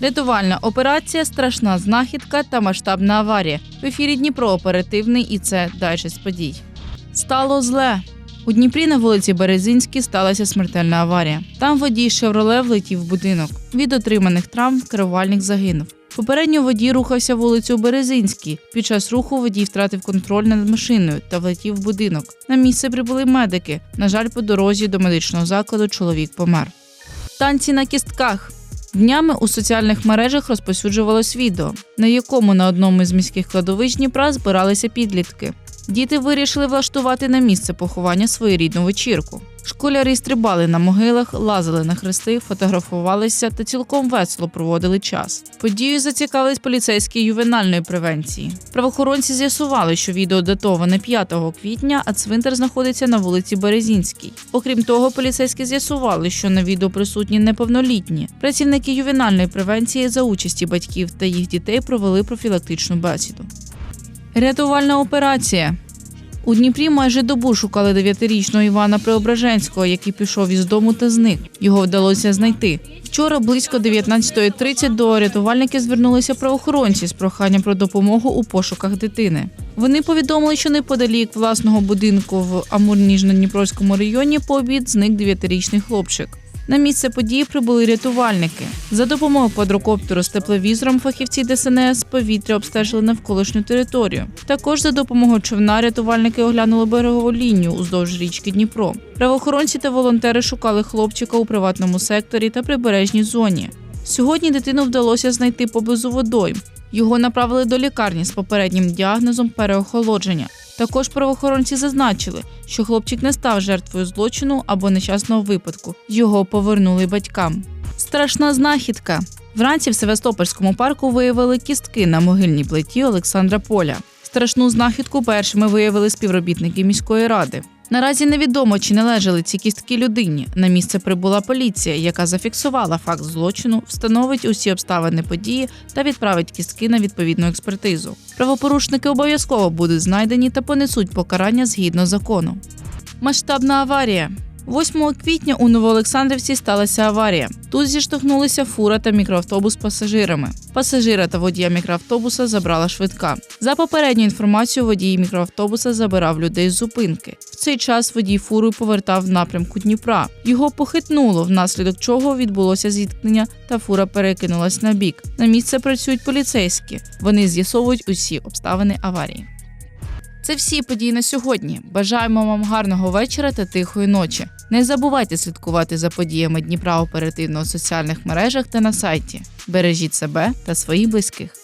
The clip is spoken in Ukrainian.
Рятувальна операція, страшна знахідка та масштабна аварія. В ефірі Дніпро оперативний і це дайджест подій. Стало зле. У Дніпрі на вулиці Березинській сталася смертельна аварія. Там водій Шевроле влетів в будинок. Від отриманих травм керувальник загинув. Попередньо водій рухався вулицею Березинській. Під час руху водій втратив контроль над машиною та влетів в будинок. На місце прибули медики. На жаль, по дорозі до медичного закладу чоловік помер. Танці на кістках. Днями у соціальних мережах розпосюджувалось відео, на якому на одному із міських кладовищ Дніпра збиралися підлітки. Діти вирішили влаштувати на місце поховання своєрідну вечірку. Школярі стрибали на могилах, лазили на хрести, фотографувалися та цілком весело проводили час. Подією зацікавились поліцейські ювенальної превенції. Правоохоронці з'ясували, що відео датоване 5 квітня, а цвинтар знаходиться на вулиці Березінській. Окрім того, поліцейські з'ясували, що на відео присутні неповнолітні. Працівники ювенальної превенції за участі батьків та їх дітей провели профілактичну бесіду. Рятувальна операція. У Дніпрі майже добу шукали дев'ятирічного Івана Преображенського, який пішов із дому та зник. Його вдалося знайти. Вчора близько 19.30 до рятувальників звернулися правоохоронці з проханням про допомогу у пошуках дитини. Вони повідомили, що неподалік власного будинку в Амур-Ніжно-Дніпровському районі по обід зник дев'ятирічний хлопчик. На місце події прибули рятувальники. За допомогою квадрокоптеру з тепловізором фахівці ДСНС повітря обстежили навколишню територію. Також за допомогою човна рятувальники оглянули берегову лінію уздовж річки Дніпро. Правоохоронці та волонтери шукали хлопчика у приватному секторі та прибережній зоні. Сьогодні дитину вдалося знайти поблизу водойм. Його направили до лікарні з попереднім діагнозом переохолодження. Також правоохоронці зазначили, що хлопчик не став жертвою злочину або нещасного випадку. Його повернули батькам. Страшна знахідка. Вранці в Севастопольському парку виявили кістки на могильній плиті Олександра Поля. Страшну знахідку першими виявили співробітники міської ради. Наразі невідомо, чи належали ці кістки людині. На місце прибула поліція, яка зафіксувала факт злочину, встановить усі обставини події та відправить кістки на відповідну експертизу. Правопорушники обов'язково будуть знайдені та понесуть покарання згідно закону. Масштабна аварія. 8 квітня у Новоолександрівці сталася аварія. Тут зіштовхнулися фура та мікроавтобус з пасажирами. Пасажира та водія мікроавтобуса забрала швидка. За попередньою інформацією, водій мікроавтобуса забирав людей з зупинки. В цей час водій фури повертав в напрямку Дніпра. Його похитнуло, внаслідок чого відбулося зіткнення, та фура перекинулась на бік. На місце працюють поліцейські. Вони з'ясовують усі обставини аварії. Це всі події на сьогодні. Бажаємо вам гарного вечора та тихої ночі. Не забувайте слідкувати за подіями Дніпра оперативно у соціальних мережах та на сайті. Бережіть себе та своїх близьких.